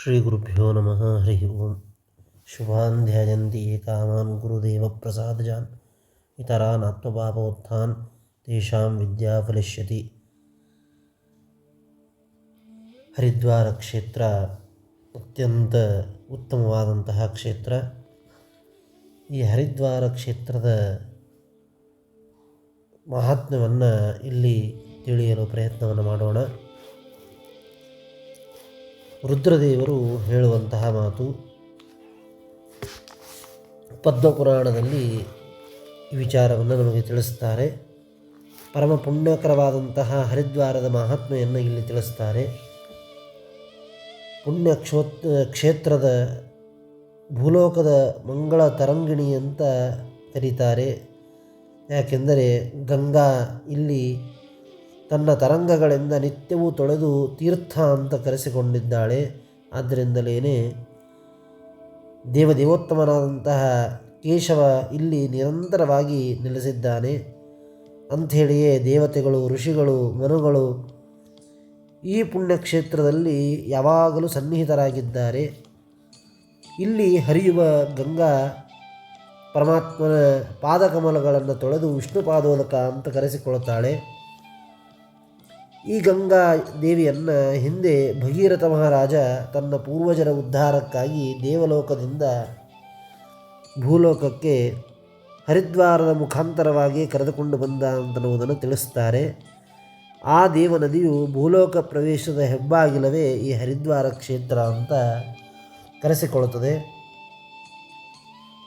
श्रीगुरुभ्यो नमः हरिः ओं शुभान् ध्यायन्ति ये कामान् गुरुदेवप्रसादजान् इतरान् आत्मपापोत्थान् तेषां विद्या फलिष्यति ಹರಿದ್ವಾರ ಕ್ಷೇತ್ರ ಅತ್ಯಂತ ಉತ್ತಮವಾದಂತಹ ಕ್ಷೇತ್ರ ಈ ಹರಿದ್ವಾರ ಕ್ಷೇತ್ರದ ಮಹಾತ್ಮ್ಯವನ್ನು ಇಲ್ಲಿ ತಿಳಿಯಲು ಪ್ರಯತ್ನವನ್ನು ಮಾಡೋಣ ರುದ್ರದೇವರು ಹೇಳುವಂತಹ ಮಾತು. ಪದ್ಮಪುರಾಣದಲ್ಲಿ ಈ ವಿಚಾರವನ್ನು ನಮಗೆ ತಿಳಿಸ್ತಾರೆ. ಪರಮ ಪುಣ್ಯಕರವಾದಂತಹ ಹರಿದ್ವಾರದ ಮಹಾತ್ಮೆಯನ್ನು ಇಲ್ಲಿ ತಿಳಿಸ್ತಾರೆ. ಪುಣ್ಯ ಕ್ಷೋತ್, ಕ್ಷೇತ್ರದ ಭೂಲೋಕದ ಮಂಗಳ ತರಂಗಿಣಿ ಅಂತ ಕರೀತಾರೆ. ಯಾಕೆಂದರೆ ಗಂಗಾ ಇಲ್ಲಿ ತನ್ನ ತರಂಗಗಳಿಂದ ನಿತ್ಯವೂ ತೊಳೆದು ತೀರ್ಥ ಅಂತ ಕರೆಸಿಕೊಂಡಿದ್ದಾಳೆ. ಆದ್ದರಿಂದಲೇ ದೇವದೇವೋತ್ತಮನಾದಂತಹ ಕೇಶವ ಇಲ್ಲಿ ನಿರಂತರವಾಗಿ ನೆಲೆಸಿದ್ದಾನೆ. ಅಂಥೇಳಿಯೇ ದೇವತೆಗಳು, ಋಷಿಗಳು, ಮನುಗಳು ಈ ಪುಣ್ಯಕ್ಷೇತ್ರದಲ್ಲಿ ಯಾವಾಗಲೂ ಸನ್ನಿಹಿತರಾಗಿದ್ದಾರೆ. ಇಲ್ಲಿ ಹರಿಯುವ ಗಂಗಾ ಪರಮಾತ್ಮನ ಪಾದಕಮಲಗಳನ್ನು ತೊಳೆದು ವಿಷ್ಣು ಪಾದೋದಕ ಅಂತ ಕರೆಸಿಕೊಳ್ಳುತ್ತಾಳೆ. ಈ ಗಂಗಾ ದೇವಿಯನ್ನು ಹಿಂದೆ ಭಗೀರಥ ಮಹಾರಾಜ ತನ್ನ ಪೂರ್ವಜರ ಉದ್ಧಾರಕ್ಕಾಗಿ ದೇವಲೋಕದಿಂದ ಭೂಲೋಕಕ್ಕೆ ಹರಿದ್ವಾರದ ಮುಖಾಂತರವಾಗಿ ಕರೆದುಕೊಂಡು ಬಂದ ಅಂತನ್ನುವುದನ್ನು ತಿಳಿಸ್ತಾರೆ. ಆ ದೇವನದಿಯು ಭೂಲೋಕ ಪ್ರವೇಶದ ಹೆಬ್ಬಾಗಿಲವೇ ಈ ಹರಿದ್ವಾರ ಕ್ಷೇತ್ರ ಅಂತ ಕರೆಸಿಕೊಳ್ಳುತ್ತದೆ.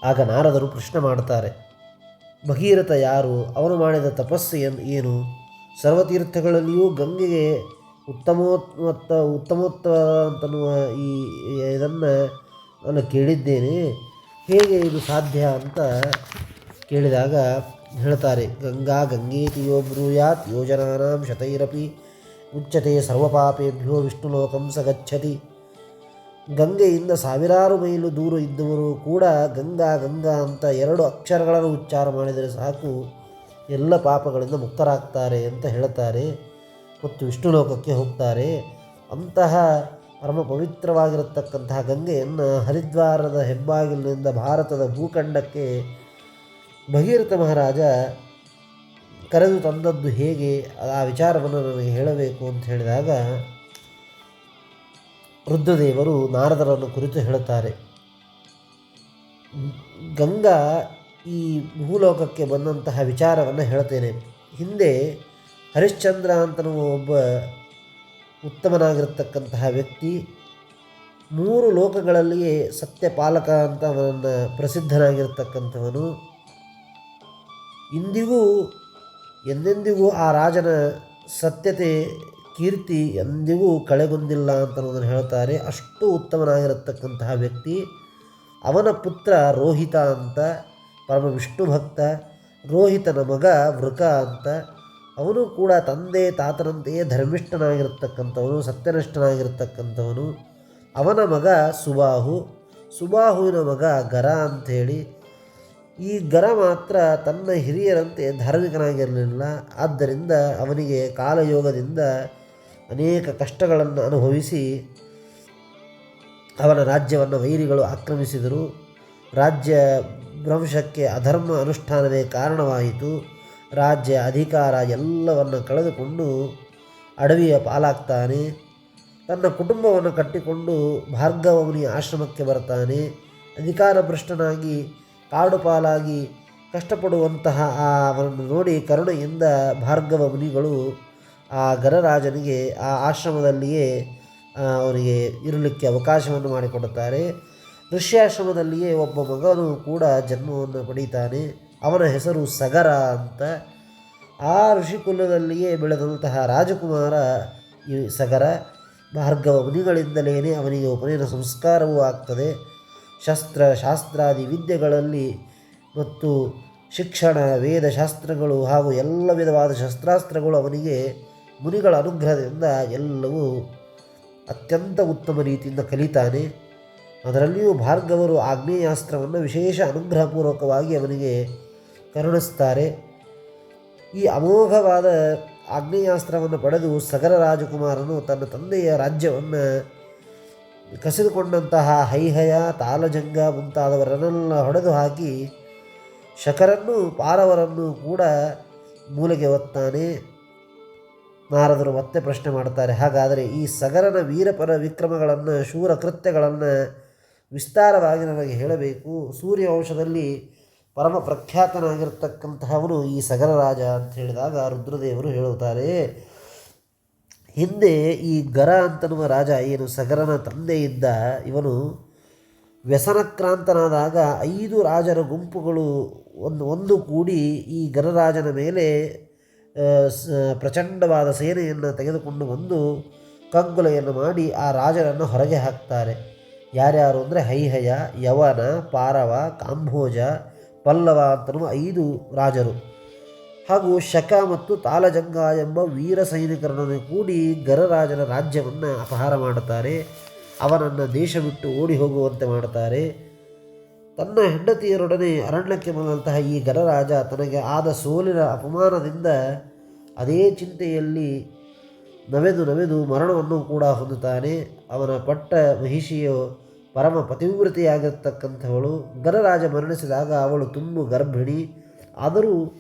ಆಗ ನಾರದರು ಪ್ರಶ್ನೆ ಮಾಡ್ತಾರೆ, ಭಗೀರಥ ಯಾರು? ಅವನು ಮಾಡಿದ ತಪಸ್ಸು ಏನು ಸರ್ವತೀರ್ಥಗಳಲ್ಲಿಯೂ ಗಂಗೆಗೆ ಉತ್ತಮೋತ್ಮತ್ತ ಉತ್ತಮೋತ್ತರ ಅಂತನ್ನುವ ಈ ಇದನ್ನು ನಾನು ಕೇಳಿದ್ದೇನೆ. ಹೇಗೆ ಇದು ಸಾಧ್ಯ ಅಂತ ಕೇಳಿದಾಗ ಹೇಳ್ತಾರೆ, ಗಂಗಾ ಗಂಗೇತಿಯೋ ಬ್ರೂಯಾತ್ ಯೋಜನಾನಾಂ ಶತೈರಪಿ, ಉಚ್ಚತೆ ಸರ್ವಪಾಪೇಭ್ಯೋ ವಿಷ್ಣುಲೋಕಂ ಸ ಗಚ್ಚತಿ. ಗಂಗೆಯಿಂದ ಸಾವಿರಾರು ಮೈಲು ದೂರ ಇದ್ದವರು ಕೂಡ ಗಂಗಾ ಗಂಗಾ ಅಂತ ಎರಡು ಅಕ್ಷರಗಳನ್ನು ಉಚ್ಚಾರ ಮಾಡಿದರೆ ಸಾಕು. ಎಲ್ಲ ಪಾಪಗಳಿಂದ ಮುಕ್ತರಾಗ್ತಾರೆ ಅಂತ ಹೇಳ್ತಾರೆ. ಮತ್ತು ವಿಷ್ಣು ಲೋಕಕ್ಕೆ ಹೋಗ್ತಾರೆ. ಅಂತಹ ಪರಮ ಪವಿತ್ರವಾಗಿರತಕ್ಕಂತಹ ಗಂಗೆಯನ್ನು ಹರಿದ್ವಾರದ ಹೆಬ್ಬಾಗಿಲಿನಿಂದ ಭಾರತದ ಭೂಖಂಡಕ್ಕೆ ಭಗೀರಥ ಮಹಾರಾಜ ಕರೆದು ತಂದದ್ದು ಹೇಗೆ? ಆ ವಿಚಾರವನ್ನು ನನಗೆ ಹೇಳಬೇಕು ಅಂತ ಹೇಳಿದಾಗ, ರುದ್ರದೇವರು ನಾರದರನ್ನು ಕುರಿತು ಹೇಳುತ್ತಾರೆ ಗಂಗಾ ಈ ಭೂಲೋಕಕ್ಕೆ ಬಂದಂತಹ ವಿಚಾರವನ್ನು ಹೇಳ್ತೇನೆ. ಹಿಂದೆ ಹರಿಶ್ಚಂದ್ರ ಅಂತನೂ ಒಬ್ಬ ಉತ್ತಮನಾಗಿರ್ತಕ್ಕಂತಹ ವ್ಯಕ್ತಿ, ಮೂರು ಲೋಕಗಳಲ್ಲಿಯೇ ಸತ್ಯಪಾಲಕ ಅಂತ ಅವನನ್ನು ಪ್ರಸಿದ್ಧನಾಗಿರ್ತಕ್ಕಂಥವನು. ಇಂದಿಗೂ ಎಂದೆಂದಿಗೂ ಆ ರಾಜನ ಸತ್ಯತೆ, ಕೀರ್ತಿ ಎಂದಿಗೂ ಕಳೆಗೊಂದಿಲ್ಲ ಅಂತ ಅನ್ನೋದನ್ನು ಹೇಳ್ತಾರೆ. ಅಷ್ಟು ಉತ್ತಮನಾಗಿರತಕ್ಕಂತಹ ವ್ಯಕ್ತಿ, ಅವನ ಪುತ್ರ ರೋಹಿತ ಅಂತ. ಪರಮ ವಿಷ್ಣು ಭಕ್ತ, ರೋಹಿತನ ಮಗ ವೃಕ ಅಂತ. ಅವನು ಕೂಡ ತಂದೆ, ತಾತನಂತೆಯೇ ಧರ್ಮಿಷ್ಠನಾಗಿರ್ತಕ್ಕಂಥವನು, ಸತ್ಯನಿಷ್ಠನಾಗಿರ್ತಕ್ಕಂಥವನು. ಅವನ ಮಗ ಸುಬಾಹು. ಸುಬಾಹುವಿನ ಮಗ ಗರ ಅಂಥೇಳಿ. ಈ ಗರ ಮಾತ್ರ ತನ್ನ ಹಿರಿಯರಂತೆ ಧಾರ್ಮಿಕನಾಗಿರಲಿಲ್ಲ. ಆದ್ದರಿಂದ ಅವನಿಗೆ ಕಾಲಯೋಗದಿಂದ ಅನೇಕ ಕಷ್ಟಗಳನ್ನು ಅನುಭವಿಸಿ ಅವನ ರಾಜ್ಯವನ್ನು ವೈರಿಗಳು ಆಕ್ರಮಿಸಿದರು. ರಾಜ್ಯ ಭ್ರಂಶಕ್ಕೆ ಅಧರ್ಮ ಅನುಷ್ಠಾನವೇ ಕಾರಣವಾಯಿತು. ರಾಜ್ಯ ಅಧಿಕಾರ ಎಲ್ಲವನ್ನು ಕಳೆದುಕೊಂಡು ಅಡವಿಯ ಪಾಲಾಗ್ತಾನೆ. ತನ್ನ ಕುಟುಂಬವನ್ನು ಕಟ್ಟಿಕೊಂಡು ಭಾರ್ಗವಮುನಿ ಆಶ್ರಮಕ್ಕೆ ಬರ್ತಾನೆ. ಅಧಿಕಾರ ಭ್ರಷ್ಟನಾಗಿ, ಕಾಡು ಪಾಲಾಗಿ ಕಷ್ಟಪಡುವಂತಹ ಆ ಅವನನ್ನು ನೋಡಿ ಕರುಣೆಯಿಂದ ಭಾರ್ಗವ ಮುನಿಗಳು ಆ ಗರರಾಜನಿಗೆ ಆ ಆಶ್ರಮದಲ್ಲಿಯೇ ಅವನಿಗೆ ಇರಲಿಕ್ಕೆ ಅವಕಾಶವನ್ನು ಮಾಡಿಕೊಡುತ್ತಾರೆ. ಋಷ್ಯಾಶ್ರಮದಲ್ಲಿಯೇ ಒಬ್ಬ ಮಗನು ಕೂಡ ಜನ್ಮವನ್ನು ಪಡೀತಾನೆ. ಅವನ ಹೆಸರು ಸಗರ ಅಂತ. ಆ ಋಷಿಕುಲದಲ್ಲಿಯೇ ಬೆಳೆದಂತಹ ರಾಜಕುಮಾರ ಈ ಸಗರ. ಭಾರ್ಗವ ಮುನಿಗಳಿಂದಲೇ ಅವನಿಗೆ ಉಪನಯನ ಸಂಸ್ಕಾರವೂ ಆಗ್ತದೆ. ಶಸ್ತ್ರ, ಶಾಸ್ತ್ರಾದಿ ವಿದ್ಯೆಗಳಲ್ಲಿ ಮತ್ತು ಶಿಕ್ಷಣ, ವೇದಶಾಸ್ತ್ರಗಳು ಹಾಗೂ ಎಲ್ಲ ವಿಧವಾದ ಶಸ್ತ್ರಾಸ್ತ್ರಗಳು ಅವನಿಗೆ ಮುನಿಗಳ ಅನುಗ್ರಹದಿಂದ ಎಲ್ಲವೂ ಅತ್ಯಂತ ಉತ್ತಮ ರೀತಿಯಿಂದ ಕಲಿತಾನೆ. ಅದರಲ್ಲಿಯೂ ಭಾರ್ಗವರು ಆಗ್ನೇಯಾಸ್ತ್ರವನ್ನು ವಿಶೇಷ ಅನುಗ್ರಹಪೂರ್ವಕವಾಗಿ ಅವನಿಗೆ ಕರುಣಿಸ್ತಾರೆ ಈ ಅಮೋಘವಾದ ಆಗ್ನೇಯಾಸ್ತ್ರವನ್ನು ಪಡೆದು ಸಗರ ರಾಜಕುಮಾರನು ತನ್ನ ತಂದೆಯ ರಾಜ್ಯವನ್ನು ಕಸಿದುಕೊಂಡಂತಹ ಹೈಹಯ ತಾಲಜಂಗ ಮುಂತಾದವರನ್ನೆಲ್ಲ ಹೊಡೆದು ಹಾಕಿ ಶಕರನ್ನು ಪಾರವರನ್ನು ಕೂಡ ಮೂಲೆಗೆ ಒತ್ತಾನೆ. ನಾರದರು ಮತ್ತೆ ಪ್ರಶ್ನೆ ಮಾಡ್ತಾರೆ ಹಾಗಾದರೆ ಈ ಸಗರನ ವೀರಪರ ವಿಕ್ರಮಗಳನ್ನು ಶೂರ ಕೃತ್ಯಗಳನ್ನು ವಿಸ್ತಾರವಾಗಿ ನನಗೆ ಹೇಳಬೇಕು. ಸೂರ್ಯವಂಶದಲ್ಲಿ ಪರಮ ಪ್ರಖ್ಯಾತನಾಗಿರ್ತಕ್ಕಂತಹವನು ಈ ಸಗರ ರಾಜ ಅಂತ ಹೇಳಿದಾಗ ರುದ್ರದೇವರು ಹೇಳುತ್ತಾರೆ, ಹಿಂದೆ ಈ ಗರ ಅಂತನ್ನುವ ರಾಜ, ಏನು ಸಗರನ ತಂದೆ ಇದ್ದ ಇವನು ವ್ಯಸನಕ್ರಾಂತನಾದಾಗ ಐದು ರಾಜರ ಗುಂಪುಗಳು ಒಂದು ಒಂದು ಕೂಡಿ ಈ ಗರರಾಜನ ಮೇಲೆ ಪ್ರಚಂಡವಾದ ಸೇನೆಯನ್ನು ತೆಗೆದುಕೊಂಡು ಬಂದು ಕಗ್ಗೊಲೆಯನ್ನು ಮಾಡಿ ಆ ರಾಜರನ್ನು ಹೊರಗೆ ಹಾಕ್ತಾರೆ. ಯಾರ್ಯಾರು ಅಂದರೆ ಹೈಹಯ, ಯವನ, ಪಾರವ, ಕಾಂಭೋಜ, ಪಲ್ಲವ ಅಂತನ್ನುವ ಐದು ರಾಜರು. ಹಾಗೂ ಶಕ ಮತ್ತು ತಾಲಜಂಗ ಎಂಬ ವೀರ ಸೈನಿಕರನ್ನು ಕೂಡಿ ಗರರಾಜನ ರಾಜ್ಯವನ್ನು ಅಪಹಾರ ಮಾಡುತ್ತಾರೆ. ಅವನನ್ನು ದೇಶ ಬಿಟ್ಟು ಓಡಿ ಹೋಗುವಂತೆ ಮಾಡುತ್ತಾರೆ. ತನ್ನ ಹೆಂಡತಿಯರೊಡನೆ ಅರಣ್ಯಕ್ಕೆ ಬಂದಂತಹ ಈ ಗರರಾಜ ತನಗೆ ಆದ ಸೋಲಿನ ಅಪಮಾನದಿಂದ ಅದೇ ಚಿಂತೆಯಲ್ಲಿ ನವೆದು ನವೆದು ಮರಣವನ್ನು ಕೂಡ ಹೊಂದುತ್ತಾನೆ. ಅವನ ಪಟ್ಟ ಮಹಿಷಿಯು ಪರಮ ಪತಿವ್ರತೆಯಾಗಿರ್ತಕ್ಕಂಥವಳು. ಗರರಾಜ ಮರಣಿಸಿದಾಗ ಅವಳು ತುಂಬು ಗರ್ಭಿಣಿ. ಆದರೂ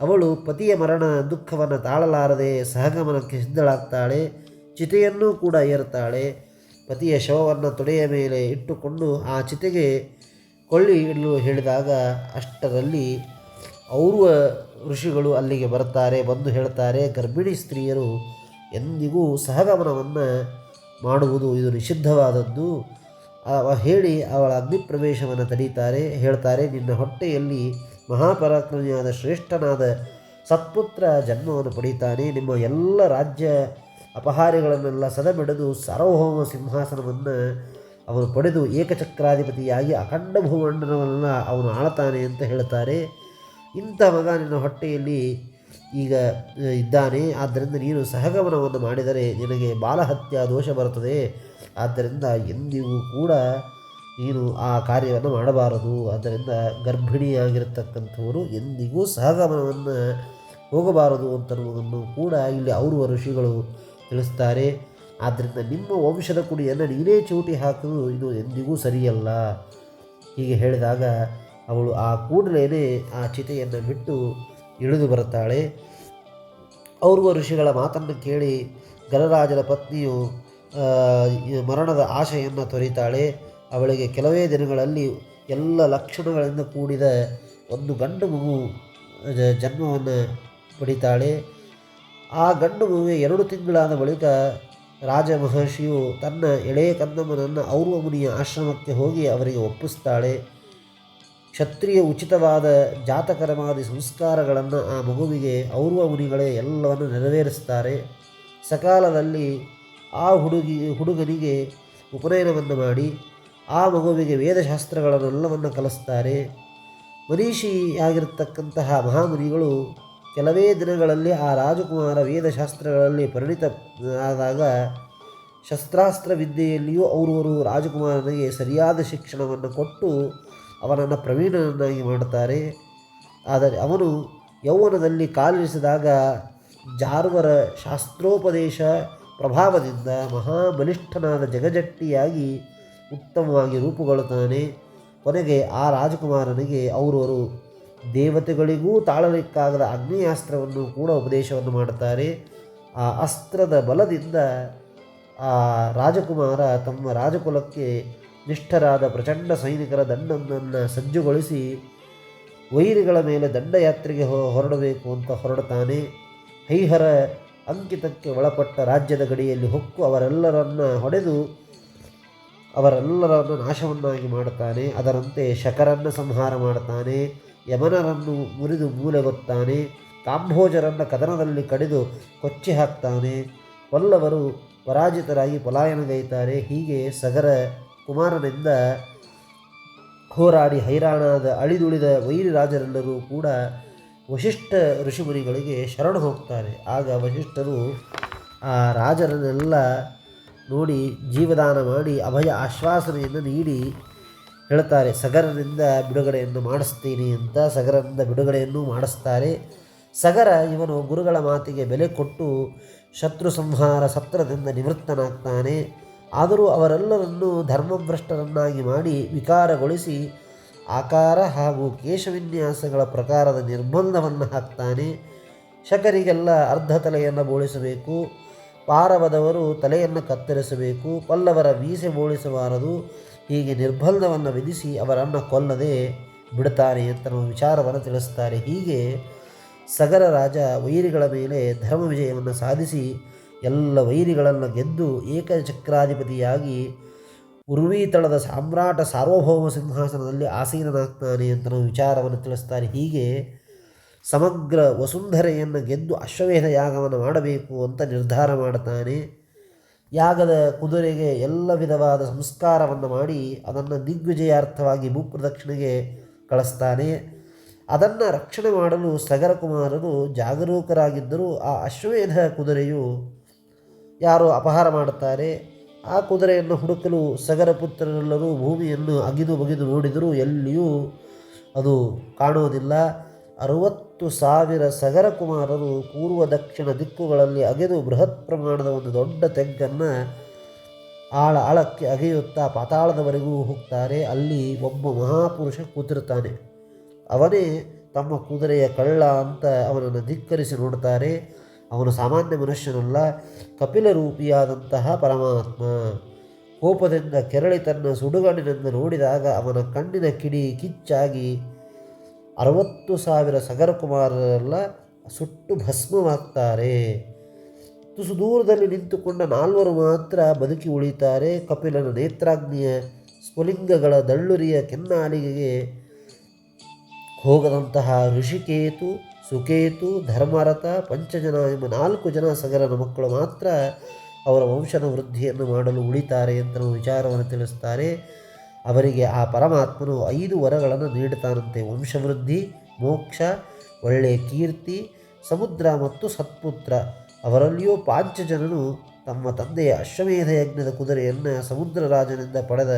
ಅವಳು ಪತಿಯ ಮರಣ ದುಃಖವನ್ನು ತಾಳಲಾರದೆ ಸಹಗಮನಕ್ಕೆ ಸಿದ್ಧಳಾಗ್ತಾಳೆ. ಚಿತೆಯನ್ನೂ ಕೂಡ ಏರುತ್ತಾಳೆ. ಪತಿಯ ಶವವನ್ನು ತೊಡೆಯ ಮೇಲೆ ಇಟ್ಟುಕೊಂಡು ಆ ಚಿತೆಗೆ ಕೊಳ್ಳಿ ಇಡಲು ಹೇಳಿದಾಗ ಅಷ್ಟರಲ್ಲಿ ಔರ್ವ ಋಷಿಗಳು ಅಲ್ಲಿಗೆ ಬರ್ತಾರೆ ಬಂದು ಹೇಳ್ತಾರೆ, ಗರ್ಭಿಣಿ ಸ್ತ್ರೀಯರು ಎಂದಿಗೂ ಸಹಗಮನವನ್ನು ಮಾಡುವುದು ಇದು ನಿಷಿದ್ಧವಾದದ್ದು. ಹೇಳಿ ಅವಳ ಅಗ್ನಿಪ್ರವೇಶವನ್ನು ತಡೀತಾರೆ, ಹೇಳ್ತಾರೆ, ನಿನ್ನ ಹೊಟ್ಟೆಯಲ್ಲಿ ಮಹಾಪರಾಕ್ರಮಿಯಾದ ಶ್ರೇಷ್ಠನಾದ ಸತ್ಪುತ್ರ ಜನ್ಮವನ್ನು ಪಡೀತಾನೆ. ನಿಮ್ಮ ಎಲ್ಲ ರಾಜ್ಯ ಅಪಹಾರಿಗಳನ್ನೆಲ್ಲ ಸದಬಿಡಿದು ಸಾರ್ವಭೌಮ ಸಿಂಹಾಸನವನ್ನು ಅವನು ಪಡೆದು ಏಕಚಕ್ರಾಧಿಪತಿಯಾಗಿ ಅಖಂಡ ಭೂಮಂಡಲವನ್ನು ಅವನು ಆಳ್ತಾನೆ ಅಂತ ಹೇಳ್ತಾರೆ. ಇಂಥ ಮಗ ನಿನ್ನ ಹೊಟ್ಟೆಯಲ್ಲಿ ಈಗ ಇದ್ದಾನೆ. ಆದ್ದರಿಂದ ನೀನು ಸಹಗಮನವನ್ನು ಮಾಡಿದರೆ ನಿನಗೆ ಬಾಲಹತ್ಯ ದೋಷ ಬರುತ್ತದೆ. ಆದ್ದರಿಂದ ಎಂದಿಗೂ ಕೂಡ ನೀನು ಆ ಕಾರ್ಯವನ್ನು ಮಾಡಬಾರದು. ಆದ್ದರಿಂದ ಗರ್ಭಿಣಿಯಾಗಿರತಕ್ಕಂಥವರು ಎಂದಿಗೂ ಸಹಗಮನವನ್ನು ಹೋಗಬಾರದು ಅಂತನ್ನುವುದನ್ನು ಕೂಡ ಇಲ್ಲಿ ಅವರು ಋಷಿಗಳು ತಿಳಿಸ್ತಾರೆ. ಆದ್ದರಿಂದ ನಿಮ್ಮ ವಂಶದ ಕುಡಿಯನ್ನು ನೀನೇ ಚೂಟಿ ಹಾಕುವುದು ಇದು ಎಂದಿಗೂ ಸರಿಯಲ್ಲ. ಹೀಗೆ ಹೇಳಿದಾಗ ಅವಳು ಆ ಕೂಡಲೇ ಆ ಚಿತೆಯನ್ನು ಬಿಟ್ಟು ಇಳಿದು ಬರುತ್ತಾಳೆ. ಔರ್ವ ಋಷಿಗಳ ಮಾತನ್ನು ಕೇಳಿ ಗಣರಾಜನ ಪತ್ನಿಯು ಮರಣದ ಆಶೆಯನ್ನು ತೊರಿತಾಳೆ. ಅವಳಿಗೆ ಕೆಲವೇ ದಿನಗಳಲ್ಲಿ ಎಲ್ಲ ಲಕ್ಷಣಗಳಿಂದ ಕೂಡಿದ ಒಂದು ಗಂಡು ಮಗು ಜನ್ಮವನ್ನು ಪಡಿತಾಳೆ. ಆ ಗಂಡು ಮಗುವಿಗೆ ಎರಡು ತಿಂಗಳಾದ ಬಳಿಕ ರಾಜ ಮಹರ್ಷಿಯು ತನ್ನ ಎಳೆಯ ಕಂದಮ್ಮನನ್ನು ಔರ್ವ ಮುನಿಯ ಆಶ್ರಮಕ್ಕೆ ಹೋಗಿ ಅವರಿಗೆ ಒಪ್ಪಿಸ್ತಾಳೆ. ಕ್ಷತ್ರಿಯ ಉಚಿತವಾದ ಜಾತಕರಮಾದಿ ಸಂಸ್ಕಾರಗಳನ್ನು ಆ ಮಗುವಿಗೆ ಔರ್ವ ಮುನಿಗಳೇ ಎಲ್ಲವನ್ನು ನೆರವೇರಿಸ್ತಾರೆ ಸಕಾಲದಲ್ಲಿ ಆ ಹುಡುಗಿ, ಹುಡುಗನಿಗೆ ಉಪನಯನವನ್ನು ಮಾಡಿ, ಆ ಮಗುವಿಗೆ ವೇದಶಾಸ್ತ್ರಗಳನ್ನೆಲ್ಲವನ್ನು ಕಲಿಸ್ತಾರೆ ಮನೀಷಿಯಾಗಿರ್ತಕ್ಕಂತಹ ಮಹಾಮುನಿಗಳು ಕೆಲವೇ ದಿನಗಳಲ್ಲಿ ಆ ರಾಜಕುಮಾರ ವೇದಶಾಸ್ತ್ರಗಳಲ್ಲಿ ಪರಿಣಿತ ಆದಾಗ ಶಸ್ತ್ರಾಸ್ತ್ರ ವಿದ್ಯೆಯಲ್ಲಿಯೂ ಅವರವರು ರಾಜಕುಮಾರನಿಗೆ ಸರಿಯಾದ ಶಿಕ್ಷಣವನ್ನು ಕೊಟ್ಟು ಅವನನ್ನು ಪ್ರವೀಣನನ್ನಾಗಿ ಮಾಡುತ್ತಾರೆ. ಆದರೆ ಅವನು ಯೌವನದಲ್ಲಿ ಕಾಲಿರಿಸಿದಾಗ ಜಾರ್ವರ ಶಾಸ್ತ್ರೋಪದೇಶ ಪ್ರಭಾವದಿಂದ ಮಹಾಬಲಿಷ್ಠನಾದ ಜಗಜಟ್ಟಿಯಾಗಿ ಉತ್ತಮವಾಗಿ ರೂಪುಗೊಳ್ಳುತ್ತಾನೆ. ಕೊನೆಗೆ ಆ ರಾಜಕುಮಾರನಿಗೆ ಅವರವರು ದೇವತೆಗಳಿಗೂ ತಾಳಲಿಕ್ಕಾಗದ ಅಗ್ನಿಯಾಸ್ತ್ರವನ್ನು ಕೂಡ ಉಪದೇಶವನ್ನು ಮಾಡುತ್ತಾರೆ. ಆ ಅಸ್ತ್ರದ ಬಲದಿಂದ ಆ ರಾಜಕುಮಾರ ತಮ್ಮ ರಾಜಕುಲಕ್ಕೆ ನಿಷ್ಠರಾದ ಪ್ರಚಂಡ ಸೈನಿಕರ ದಂಡನ್ನು ಸಜ್ಜುಗೊಳಿಸಿ ವೈರಿಗಳ ಮೇಲೆ ದಂಡಯಾತ್ರೆಗೆ ಹೊ, ಹೊರಡಬೇಕು ಅಂತ ಹೊರಡುತ್ತಾನೆ ಹೈಹರ ಅಂಕಿತಕ್ಕೆ ಒಳಪಟ್ಟ ರಾಜ್ಯದ ಗಡಿಯಲ್ಲಿ ಹೊಕ್ಕು ಅವರೆಲ್ಲರನ್ನ ಹೊಡೆದು ಅವರೆಲ್ಲರನ್ನು ನಾಶವನ್ನಾಗಿ ಮಾಡುತ್ತಾನೆ. ಅದರಂತೆ ಶಕರನ್ನು ಸಂಹಾರ ಮಾಡುತ್ತಾನೆ. ಯಮನರನ್ನು ಮುರಿದು ಮೂಲೆಗೊತ್ತಾನೆ. ಕಾಂಭೋಜರನ್ನು ಕದನದಲ್ಲಿ ಕಡಿದು ಕೊಚ್ಚಿ ಹಾಕ್ತಾನೆ. ಪಲ್ಲವರು ಪರಾಜಿತರಾಗಿ ಪಲಾಯನಗೈತಾರೆ. ಹೀಗೆ ಸಗರ ಕುಮಾರನಿಂದ ಹೋರಾಡಿ ಹೈರಾಣಾದ ಅಳಿದುಳಿದ ವೈರಿ ರಾಜರೆಲ್ಲರೂ ಕೂಡ ವಶಿಷ್ಠ ಋಷಿಮುನಿಗಳಿಗೆ ಶರಣು ಹೋಗ್ತಾರೆ. ಆಗ ವಶಿಷ್ಠರು ಆ ರಾಜರನ್ನೆಲ್ಲ ನೋಡಿ ಜೀವದಾನ ಮಾಡಿ ಅಭಯ ಆಶ್ವಾಸನೆಯನ್ನು ನೀಡಿ ಹೇಳ್ತಾರೆ, ಸಗರನಿಂದ ಬಿಡುಗಡೆಯನ್ನು ಮಾಡಿಸ್ತೀನಿ ಅಂತ. ಸಗರನಿಂದ ಬಿಡುಗಡೆಯನ್ನು ಮಾಡಿಸ್ತಾರೆ. ಸಗರ ಇವನು ಗುರುಗಳ ಮಾತಿಗೆ ಬೆಲೆ ಕೊಟ್ಟು ಶತ್ರು ಸಂಹಾರ ಸತ್ರದಿಂದ ನಿವೃತ್ತನಾಗ್ತಾನೆ. ಆದರೂ ಅವರೆಲ್ಲರನ್ನೂ ಧರ್ಮಭ್ರಷ್ಟರನ್ನಾಗಿ ಮಾಡಿ ವಿಕಾರಗೊಳಿಸಿ ಆಕಾರ ಹಾಗೂ ಕೇಶವಿನ್ಯಾಸಗಳ ಪ್ರಕಾರದ ನಿರ್ಬಂಧವನ್ನು ಹಾಕ್ತಾನೆ. ಶಕರಿಗೆಲ್ಲ ಅರ್ಧ ತಲೆಯನ್ನು ಬೋಳಿಸಬೇಕು. ಪಾರವದವರು ತಲೆಯನ್ನು ಕತ್ತರಿಸಬೇಕು. ಪಲ್ಲವರ ಮೀಸೆ ಬೋಳಿಸಬಾರದು. ಹೀಗೆ ನಿರ್ಬಂಧವನ್ನು ವಿಧಿಸಿ ಅವರನ್ನು ಕೊಲ್ಲದೆ ಬಿಡುತ್ತಾನೆ ಅಂತ ನಮ್ಮ ವಿಚಾರವನ್ನು ತಿಳಿಸ್ತಾರೆ. ಹೀಗೆ ಸಗರ ರಾಜ ವೈರಿಗಳ ಮೇಲೆ ಧರ್ಮ ವಿಜಯವನ್ನು ಸಾಧಿಸಿ ಎಲ್ಲ ವೈರಿಗಳನ್ನು ಗೆದ್ದು ಏಕಚಕ್ರಾಧಿಪತಿಯಾಗಿ ಉರ್ವೀತಳದ ಸಾಮ್ರಾಟ ಸಾರ್ವಭೌಮ ಸಿಂಹಾಸನದಲ್ಲಿ ಆಸೀನನಾಗ್ತಾನೆ ಅಂತ ನಾವು ವಿಚಾರವನ್ನು ತಿಳಿಸ್ತಾರೆ. ಹೀಗೆ ಸಮಗ್ರ ವಸುಂಧರೆಯನ್ನು ಗೆದ್ದು ಅಶ್ವಮೇಧ ಯಾಗವನ್ನು ಮಾಡಬೇಕು ಅಂತ ನಿರ್ಧಾರ ಮಾಡುತ್ತಾನೆ ಯಾಗದ ಕುದುರೆಗೆ ಎಲ್ಲ ವಿಧವಾದ ಸಂಸ್ಕಾರವನ್ನು ಮಾಡಿ ಅದನ್ನು ದಿಗ್ವಿಜಯಾರ್ಥವಾಗಿ ಭೂಪ್ರದಕ್ಷಿಣೆಗೆ ಕಳಿಸ್ತಾನೆ. ಅದನ್ನು ರಕ್ಷಣೆ ಮಾಡಲು ಸಗರ ಕುಮಾರರು ಜಾಗರೂಕರಾಗಿದ್ದರೂ ಆ ಅಶ್ವಮೇಧ ಕುದುರೆಯು ಯಾರೋ ಅಪಹಾರ ಮಾಡುತ್ತಾರೆ, ಆ ಕುದುರೆಯನ್ನು ಹುಡುಕಲು ಸಗರ ಪುತ್ರರೆಲ್ಲರೂ ಭೂಮಿಯನ್ನು ಅಗಿದು ಬಗಿದು ನೋಡಿದರೂ ಎಲ್ಲಿಯೂ ಅದು ಕಾಣುವುದಿಲ್ಲ. ಅರುವತ್ತು ಸಾವಿರ ಸಗರ ಕುಮಾರರು ಪೂರ್ವ ದಕ್ಷಿಣ ದಿಕ್ಕುಗಳಲ್ಲಿ ಅಗೆದು ಬೃಹತ್ ಪ್ರಮಾಣದ ಒಂದು ದೊಡ್ಡ ತೆಗ್ಗನ್ನು ಆಳ ಆಳಕ್ಕೆ ಅಗೆಯುತ್ತಾ ಪಾತಾಳದವರೆಗೂ ಹೋಗ್ತಾರೆ. ಅಲ್ಲಿ ಒಬ್ಬ ಮಹಾಪುರುಷ ಕೂತಿರ್ತಾನೆ ಅವನೇ ತಮ್ಮ ಕುದುರೆಯ ಕಳ್ಳ ಅಂತ ಅವನನ್ನು ಧಿಕ್ಕರಿಸಿ ನೋಡ್ತಾರೆ ಅವನು ಸಾಮಾನ್ಯ ಮನುಷ್ಯನಲ್ಲ ಕಪಿಲ ರೂಪಿಯಾದಂತಹ ಪರಮಾತ್ಮ. ಕೋಪದಿಂದ ಕೆರಳಿ ತನ್ನ ಸುಡುಗಣ್ಣಿನಿಂದ ನೋಡಿದಾಗ ಅವನ ಕಣ್ಣಿನ ಕಿಡಿ ಕಿಚ್ಚಾಗಿ ಅರವತ್ತು ಸಾವಿರ ಸಗರಕುಮಾರರೆಲ್ಲ ಸುಟ್ಟು ಭಸ್ಮವಾಗ್ತಾರೆ. ತುಸು ದೂರದಲ್ಲಿ ನಿಂತುಕೊಂಡ ನಾಲ್ವರು ಮಾತ್ರ ಬದುಕಿ ಉಳಿತಾರೆ ಕಪಿಲನ ನೇತ್ರಾಗ್ನಿಯ ಸ್ಫುಲಿಂಗಗಳ ದಳ್ಳುರಿಯ ಕೆನ್ನಾಲಿಗೆಗೆ ಹೋಗದಂತಹ ಋಷಿಕೇತು ಸುಕೇತು ಧರ್ಮರಥ ಪಂಚಜನ ಎಂಬ ನಾಲ್ಕು ಜನ ಸಗರನ ಮಕ್ಕಳು ಮಾತ್ರ ಅವರ ವಂಶದ ವೃದ್ಧಿಯನ್ನು ಮಾಡಲು ಉಳಿತಾರೆ ಅಂತ ವಿಚಾರವನ್ನು ತಿಳಿಸ್ತಾರೆ. ಅವರಿಗೆ ಆ ಪರಮಾತ್ಮನು ಐದು ವರಗಳನ್ನು ನೀಡುತ್ತಾನಂತೆ. ವಂಶವೃದ್ಧಿ, ಮೋಕ್ಷ ಒಳ್ಳೆಯ ಕೀರ್ತಿ, ಸಮುದ್ರ ಮತ್ತು ಸತ್ಪುತ್ರ. ಅವರಲ್ಲಿಯೂ ಪಾಂಚಜನನು ತಮ್ಮ ತಂದೆಯ ಅಶ್ವಮೇಧ ಯಜ್ಞದ ಕುದುರೆಯನ್ನು ಸಮುದ್ರ ರಾಜನಿಂದ ಪಡೆದ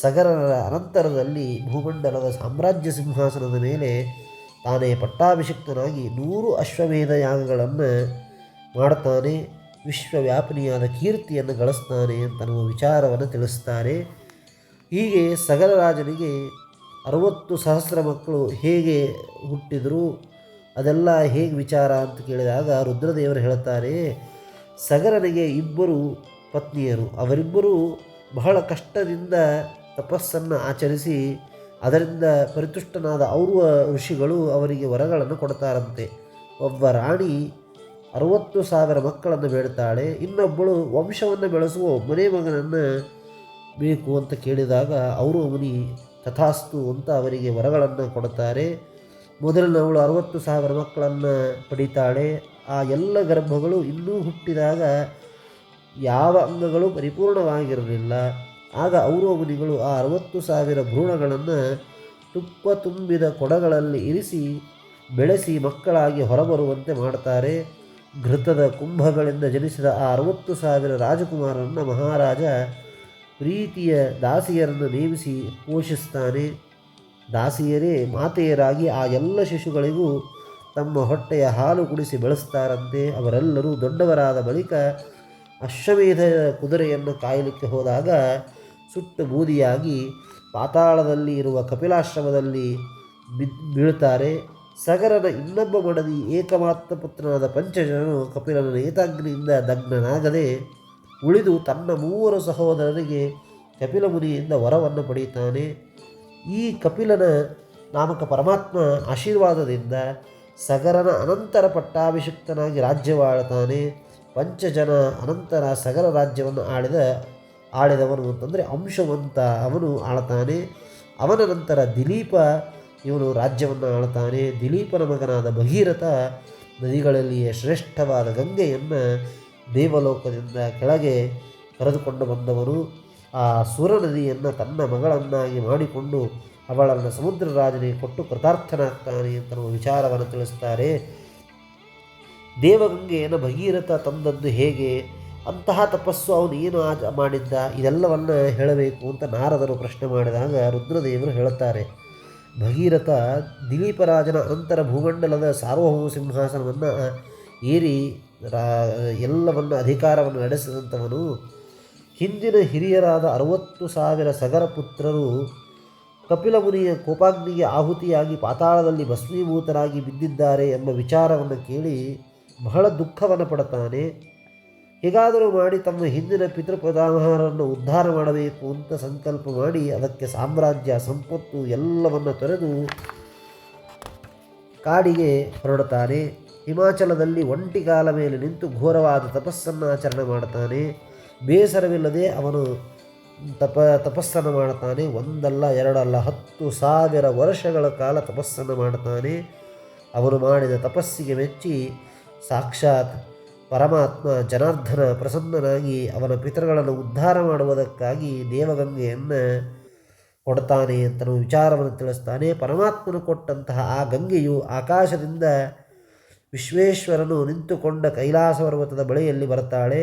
ಸಗರರ ಅನಂತರದಲ್ಲಿ ಭೂಮಂಡಲದ ಸಾಮ್ರಾಜ್ಯ ಸಿಂಹಾಸನದ ಮೇಲೆ ತಾನೇ ಪಟ್ಟಾಭಿಷಿಕ್ತನಾಗಿ ನೂರು ಅಶ್ವಮೇಧ ಯಾಗಗಳನ್ನು ಮಾಡುತ್ತಾನೆ ವಿಶ್ವವ್ಯಾಪಿನಿಯಾದ ಕೀರ್ತಿಯನ್ನು ಗಳಿಸ್ತಾನೆ ಅಂತ ನಮ್ಮ ವಿಚಾರವನ್ನು ತಿಳಿಸ್ತಾರೆ. ಹೀಗೆ ಸಗರ ರಾಜನಿಗೆ ಅರವತ್ತು ಸಹಸ್ರ ಮಕ್ಕಳು ಹೇಗೆ ಹುಟ್ಟಿದರು, ಅದೆಲ್ಲ ಹೇಗೆ ವಿಚಾರ ಅಂತ ಕೇಳಿದಾಗ ರುದ್ರದೇವರು ಹೇಳುತ್ತಾರೆ ಸಗರನಿಗೆ ಇಬ್ಬರು ಪತ್ನಿಯರು. ಅವರಿಬ್ಬರು ಬಹಳ ಕಷ್ಟದಿಂದ ತಪಸ್ಸನ್ನು ಆಚರಿಸಿ ಅದರಿಂದ ಪರಿತುಷ್ಟನಾದ ಔರ್ವ ಋಷಿಗಳು ಅವರಿಗೆ ವರಗಳನ್ನು ಕೊಡ್ತಾರಂತೆ. ಒಬ್ಬ ರಾಣಿ ಅರವತ್ತು ಸಾವಿರ ಮಕ್ಕಳನ್ನು ಬೇಡುತ್ತಾಳೆ, ಇನ್ನೊಬ್ಬಳು ವಂಶವನ್ನು ಬೆಳೆಸುವ ಮನೆ ಮಗನನ್ನು ಬೇಕು ಅಂತ ಕೇಳಿದಾಗ ಅವರು ಮುನಿ ತಥಾಸ್ತು ಅಂತ ಅವರಿಗೆ ವರಗಳನ್ನು ಕೊಡುತ್ತಾರೆ. ಮೊದಲಿನವಳು ಅರವತ್ತು ಸಾವಿರ ಮಕ್ಕಳನ್ನು ಪಡಿತಾಳೆ. ಆ ಎಲ್ಲ ಗರ್ಭಗಳು ಇನ್ನೂ ಹುಟ್ಟಿದಾಗ ಯಾವ ಅಂಗಗಳು ಪರಿಪೂರ್ಣವಾಗಿರಲಿಲ್ಲ. ಆಗ ಔರೋಮುನಿಗಳು ಆ ಅರವತ್ತು ಸಾವಿರ ಭ್ರೂಣಗಳನ್ನು ತುಪ್ಪ ತುಂಬಿದ ಕೊಡಗಳಲ್ಲಿ ಇರಿಸಿ ಬೆಳೆಸಿ ಮಕ್ಕಳಾಗಿ ಹೊರಬರುವಂತೆ ಮಾಡ್ತಾರೆ. ಘೃತದ ಕುಂಭಗಳಿಂದ ಜನಿಸಿದ ಆ ಅರವತ್ತು ಸಾವಿರ ರಾಜಕುಮಾರರನ್ನು ಮಹಾರಾಜ ಪ್ರೀತಿಯ ದಾಸಿಯರನ್ನು ನೇಮಿಸಿ ಪೋಷಿಸ್ತಾನೆ. ದಾಸಿಯರೇ, ಮಾತೆಯರಾಗಿ ಆ ಎಲ್ಲ ಶಿಶುಗಳಿಗೂ ತಮ್ಮ ಹೊಟ್ಟೆಯ ಹಾಲು ಕುಡಿಸಿ ಬೆಳೆಸ್ತಾರಂತೆ. ಅವರೆಲ್ಲರೂ ದೊಡ್ಡವರಾದ ಬಳಿಕ ಅಶ್ವಮೇಧ ಕುದುರೆಯನ್ನು ಕಾಯಲಿಕ್ಕೆ ಹೋದಾಗ ಸುಟ್ಟು ಬೂದಿಯಾಗಿ ಪಾತಾಳದಲ್ಲಿ ಇರುವ ಕಪಿಲಾಶ್ರಮದಲ್ಲಿ ಬೀಳುತ್ತಾರೆ. ಸಗರನ ಇನ್ನೊಬ್ಬ ಮಡದಿ ಏಕಮಾತ್ರ ಪುತ್ರನಾದ ಪಂಚಜನನು ಕಪಿಲನ ನೇತಾಗ್ನಿಯಿಂದ ದಗ್ನನಾಗದೆ ಉಳಿದು ತನ್ನ ಮೂವರು ಸಹೋದರರಿಗೆ ಕಪಿಲ ಮುನಿಯಿಂದ ವರವನ್ನು ಪಡೆಯುತ್ತಾನೆ. ಈ ಕಪಿಲನ ನಾಮಕ ಪರಮಾತ್ಮ ಆಶೀರ್ವಾದದಿಂದ ಸಗರನ ಅನಂತರ ಪಟ್ಟಾಭಿಷಿಕ್ತನಾಗಿ ರಾಜ್ಯವಾಳುತ್ತಾನೆ ಪಂಚಜನ ಅನಂತರ ಸಗರ ರಾಜ್ಯವನ್ನು ಆಳಿದ ಆಳಿದವನು ಅಂತಂದರೆ ಅಂಶವಂತ ಅವನು ಆಳ್ತಾನೆ. ಅವನ ನಂತರ ದಿಲೀಪ ಇವನು ರಾಜ್ಯವನ್ನು ಆಳ್ತಾನೆ. ದಿಲೀಪನ ಮಗನಾದ ಭಗೀರಥ ನದಿಗಳಲ್ಲಿಯೇ ಶ್ರೇಷ್ಠವಾದ ಗಂಗೆಯನ್ನು ದೇವಲೋಕದಿಂದ ಕೆಳಗೆ ಕರೆದುಕೊಂಡು ಬಂದವನು. ಆ ಸುರ ನದಿಯನ್ನು ತನ್ನ ಮಗಳನ್ನಾಗಿ ಮಾಡಿಕೊಂಡು ಅವಳನ್ನು ಸಮುದ್ರ ರಾಜನಿಗೆ ಕೊಟ್ಟು ಕೃತಾರ್ಥನಾಗ್ತಾನೆ ಅಂತ ವಿಚಾರವನ್ನು ತಿಳಿಸ್ತಾರೆ. ದೇವಗಂಗೆಯನ್ನು ಭಗೀರಥ ತಂದದ್ದು ಹೇಗೆ? ಅಂತಹ ತಪಸ್ಸು ಅವನು ಏನು ಆ ಮಾಡಿದ್ದ? ಇದೆಲ್ಲವನ್ನು ಹೇಳಬೇಕು ಅಂತ ನಾರದರು ಪ್ರಶ್ನೆ ಮಾಡಿದಾಗ ರುದ್ರದೇವರು ಹೇಳುತ್ತಾರೆ, ಭಗೀರಥ, ದಿಲೀಪರಾಜನ ಅನಂತರ ಭೂಮಂಡಲದ ಸಾರ್ವಭೌಮ ಸಿಂಹಾಸನವನ್ನು ಏರಿ ರಾ, ಎಲ್ಲವನ್ನು ಅಧಿಕಾರವನ್ನು ನಡೆಸಿದಂಥವನು ಹಿಂದಿನ ಹಿರಿಯರಾದ ಅರವತ್ತು ಸಾವಿರ ಸಗರ ಪುತ್ರರು ಕಪಿಲ ಮುನಿಯ ಕೋಪಾಗ್ನಿಗೆ ಆಹುತಿಯಾಗಿ ಪಾತಾಳದಲ್ಲಿ ಭಸ್ಮೀಭೂತರಾಗಿ ಬಿದ್ದಿದ್ದಾರೆ ಎಂಬ ವಿಚಾರವನ್ನು ಕೇಳಿ ಬಹಳ ದುಃಖವನ್ನು ಪಡುತ್ತಾನೆ ಹೇಗಾದರೂ ಮಾಡಿ ತಮ್ಮ ಹಿಂದಿನ ಪಿತೃಪ್ರಧಾನರನ್ನು ಉದ್ಧಾರ ಮಾಡಬೇಕು ಅಂತ ಸಂಕಲ್ಪ ಮಾಡಿ ಅದಕ್ಕೆ ಸಾಮ್ರಾಜ್ಯ, ಸಂಪತ್ತು ಎಲ್ಲವನ್ನು ತೊರೆದು ಕಾಡಿಗೆ ಹೊರಡುತ್ತಾನೆ. ಹಿಮಾಚಲದಲ್ಲಿ ಒಂಟಿಗಾಲ ಮೇಲೆ ನಿಂತು ಘೋರವಾದ ತಪಸ್ಸನ್ನು ಆಚರಣೆ ಮಾಡುತ್ತಾನೆ. ಬೇಸರವಿಲ್ಲದೆ ಅವನು ತಪ, ತಪಸ್ಸನ್ನು ಮಾಡುತ್ತಾನೆ. ಒಂದಲ್ಲ, ಎರಡಲ್ಲ, ಹತ್ತು ಸಾವಿರ ವರ್ಷಗಳ ಕಾಲ ತಪಸ್ಸನ್ನು ಮಾಡುತ್ತಾನೆ. ಅವನು ಮಾಡಿದ ತಪಸ್ಸಿಗೆ ಮೆಚ್ಚಿ ಸಾಕ್ಷಾತ್ ಪರಮಾತ್ಮ ಜನಾರ್ದನ ಪ್ರಸನ್ನನಾಗಿ ಅವನ ಪಿತೃಗಳನ್ನು ಉದ್ಧಾರ ಮಾಡುವುದಕ್ಕಾಗಿ ದೇವಗಂಗೆಯನ್ನು ಕೊಡ್ತಾನೆ ಅಂತ ವಿಚಾರವನ್ನು ತಿಳಿಸ್ತಾನೆ. ಪರಮಾತ್ಮನು ಕೊಟ್ಟಂತಹ ಆ ಗಂಗೆಯು ಆಕಾಶದಿಂದ ವಿಶ್ವೇಶ್ವರನು ನಿಂತುಕೊಂಡ ಕೈಲಾಸ ಪರ್ವತದ ಬಳಿಯಲ್ಲಿ ಬರ್ತಾಳೆ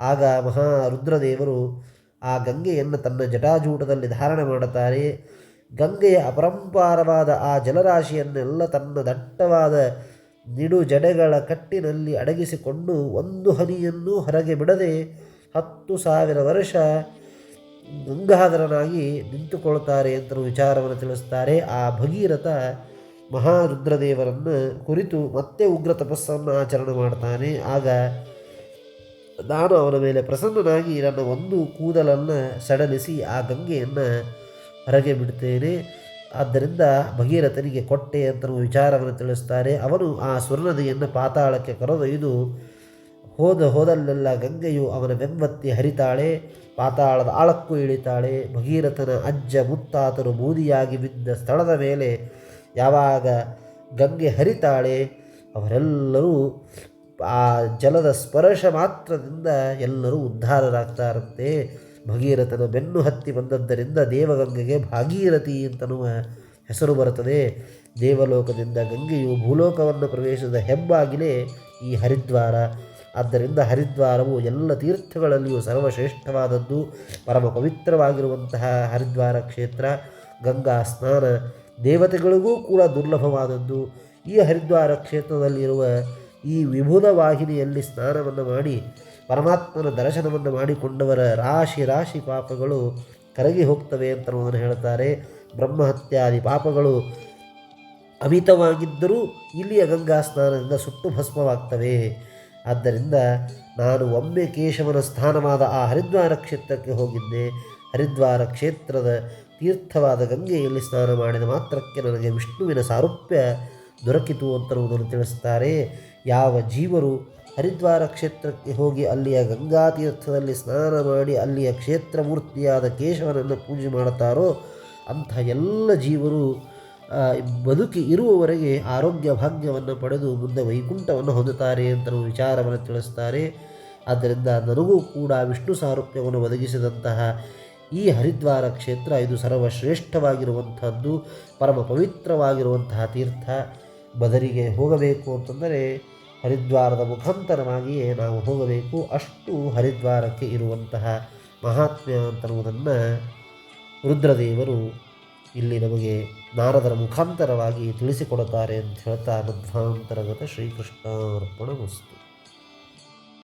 ಆಗ ಮಹಾ ರುದ್ರದೇವರು ಆ ಗಂಗೆಯನ್ನು ತನ್ನ ಜಟಾಜೂಟದಲ್ಲಿ ಧಾರಣೆ ಮಾಡುತ್ತಾರೆ. ಗಂಗೆಯ ಅಪರಂಪಾರವಾದ ಆ ಜಲರಾಶಿಯನ್ನೆಲ್ಲ ತನ್ನ ದಟ್ಟವಾದ ನಿಡು ಜಡೆಗಳ ಕಟ್ಟಿನಲ್ಲಿ ಅಡಗಿಸಿಕೊಂಡು ಒಂದು ಹನಿಯನ್ನು ಹೊರಗೆ ಬಿಡದೆ ಹತ್ತು ಸಾವಿರ ವರ್ಷ ಗಂಗಾಧರನಾಗಿ ನಿಂತುಕೊಳ್ತಾರೆ ಅಂತ ವಿಚಾರವನ್ನು ತಿಳಿಸ್ತಾರೆ. ಆ ಭಗೀರಥ ಮಹಾರುದ್ರದೇವರನ್ನು ಕುರಿತು ಮತ್ತೆ ಉಗ್ರ ತಪಸ್ಸನ್ನು ಆಚರಣೆ ಮಾಡ್ತಾನೆ. ಆಗ ನಾನು ಅವನ ಮೇಲೆ ಪ್ರಸನ್ನನಾಗಿ ನನ್ನ ಒಂದು ಕೂದಲನ್ನು ಸಡಲಿಸಿ ಆ ಗಂಗೆಯನ್ನು ಹೊರಗೆ ಬಿಡ್ತೇನೆ. ಆದ್ದರಿಂದ ಭಗೀರಥನಿಗೆ ಕೊಟ್ಟೆ ಅಂತ ವಿಚಾರವನ್ನು ತಿಳಿಸ್ತಾರೆ. ಅವನು ಆ ಸ್ವರ್ಣದಿಯನ್ನು ಪಾತಾಳಕ್ಕೆ ಕರೆದೊಯ್ದು, ಹೋದ ಹೋದಲ್ಲೆಲ್ಲ ಗಂಗೆಯು ಅವನ ಬೆಂಬತ್ತಿ ಹರಿತಾಳೆ, ಪಾತಾಳದ ಆಳಕ್ಕೂ ಇಳಿತಾಳೆ. ಭಗೀರಥನ ಅಜ್ಜ ಮುತ್ತಾತರು ಬೂದಿಯಾಗಿ ಬಿದ್ದ ಸ್ಥಳದ ಮೇಲೆ ಯಾವಾಗ ಗಂಗೆ ಹರಿತಾಳೆ, ಅವರೆಲ್ಲರೂ ಆ ಜಲದ ಸ್ಪರ್ಶ ಮಾತ್ರದಿಂದ ಎಲ್ಲರೂ ಉದ್ಧಾರರಾಗ್ತಾರಂತೆ ಭಗೀರಥನ ಬೆನ್ನು ಹತ್ತಿ ಬಂದದ್ದರಿಂದ ದೇವಗಂಗೆಗೆ ಭಾಗೀರಥಿ ಅಂತನುವ ಹೆಸರು ಬರುತ್ತದೆ. ದೇವಲೋಕದಿಂದ ಗಂಗೆಯು ಭೂಲೋಕವನ್ನು ಪ್ರವೇಶದ ಹೆಬ್ಬಾಗಿಲೇ ಈ ಹರಿದ್ವಾರ. ಆದ್ದರಿಂದ ಹರಿದ್ವಾರವು ಎಲ್ಲ ತೀರ್ಥಗಳಲ್ಲಿಯೂ ಸರ್ವಶ್ರೇಷ್ಠವಾದದ್ದು. ಪರಮ ಪವಿತ್ರವಾಗಿರುವಂತಹ ಹರಿದ್ವಾರ ಕ್ಷೇತ್ರ, ಗಂಗಾ ಸ್ನಾನ ದೇವತೆಗಳಿಗೂ ಕೂಡ ದುರ್ಲಭವಾದದ್ದು. ಈ ಹರಿದ್ವಾರ ಕ್ಷೇತ್ರದಲ್ಲಿರುವ ಈ ವಿಭುದ ವಾಹಿನಿಯಲ್ಲಿ ಸ್ನಾನವನ್ನು ಮಾಡಿ ಪರಮಾತ್ಮನ ದರ್ಶನವನ್ನು ಮಾಡಿಕೊಂಡವರ ರಾಶಿ ರಾಶಿ ಪಾಪಗಳು ಕರಗಿ ಹೋಗ್ತವೆ ಅಂತ ಹೇಳ್ತಾರೆ. ಬ್ರಹ್ಮಹತ್ಯಾದಿ ಪಾಪಗಳು ಅಮಿತವಾಗಿದ್ದರೂ ಇಲ್ಲಿಯ ಗಂಗಾ ಸ್ನಾನದಿಂದ ಸುಟ್ಟು ಭಸ್ಮವಾಗ್ತವೆ. ಆದ್ದರಿಂದ ನಾನು ಒಮ್ಮೆ ಕೇಶವನ ಸ್ಥಾನವಾದ ಆ ಹರಿದ್ವಾರ ಕ್ಷೇತ್ರಕ್ಕೆ ಹೋಗಿದ್ದೆ. ಹರಿದ್ವಾರ ಕ್ಷೇತ್ರದ ತೀರ್ಥವಾದ ಗಂಗೆಯಲ್ಲಿ ಸ್ನಾನ ಮಾಡಿದ ಮಾತ್ರಕ್ಕೆ ನನಗೆ ವಿಷ್ಣುವಿನ ಸಾರೂಪ್ಯ ದೊರಕಿತು ಅಂತರುವುದನ್ನು ತಿಳಿಸ್ತಾರೆ. ಯಾವ ಜೀವರು ಹರಿದ್ವಾರ ಕ್ಷೇತ್ರಕ್ಕೆ ಹೋಗಿ ಅಲ್ಲಿಯ ಗಂಗಾ ತೀರ್ಥದಲ್ಲಿ ಸ್ನಾನ ಮಾಡಿ ಅಲ್ಲಿಯ ಕ್ಷೇತ್ರ ಮೂರ್ತಿಯಾದ ಕೇಶವನನ್ನು ಪೂಜೆ ಮಾಡುತ್ತಾರೋ ಅಂಥ ಎಲ್ಲ ಜೀವರು ಬದುಕಿ ಇರುವವರೆಗೆ ಆರೋಗ್ಯ ಭಾಗ್ಯವನ್ನು ಪಡೆದು ಮುಂದೆ ವೈಕುಂಠವನ್ನು ಹೊಂದುತ್ತಾರೆ ಅಂತ ವಿಚಾರವನ್ನು ತಿಳಿಸ್ತಾರೆ. ಆದ್ದರಿಂದ ನನಗೂ ಕೂಡ ವಿಷ್ಣು ಸಾರೂಪ್ಯವನ್ನು ಒದಗಿಸಿದಂತಹ ಈ ಹರಿದ್ವಾರ ಕ್ಷೇತ್ರ ಇದು ಸರ್ವಶ್ರೇಷ್ಠವಾಗಿರುವಂಥದ್ದು ಪರಮ ಪವಿತ್ರವಾಗಿರುವಂತಹ ತೀರ್ಥ. ಬದರಿಗೆ ಹೋಗಬೇಕು ಅಂತಂದರೆ ಹರಿದ್ವಾರದ ಮುಖಾಂತರವಾಗಿಯೇ ನಾವು ಹೋಗಬೇಕು. ಅಷ್ಟು ಹರಿದ್ವಾರಕ್ಕೆ ಇರುವಂತಹ ಮಹಾತ್ಮ್ಯ ಅಂತನ್ನುವುದನ್ನು ರುದ್ರದೇವರು ಇಲ್ಲಿ ನಮಗೆ ನಾರದರ ಮುಖಾಂತರವಾಗಿ ತಿಳಿಸಿಕೊಡುತ್ತಾರೆ ಅಂತ ಹೇಳ್ತಾ ಮಧ್ವಾಂತರಗತ ಶ್ರೀಕೃಷ್ಣ ವಸ್ತು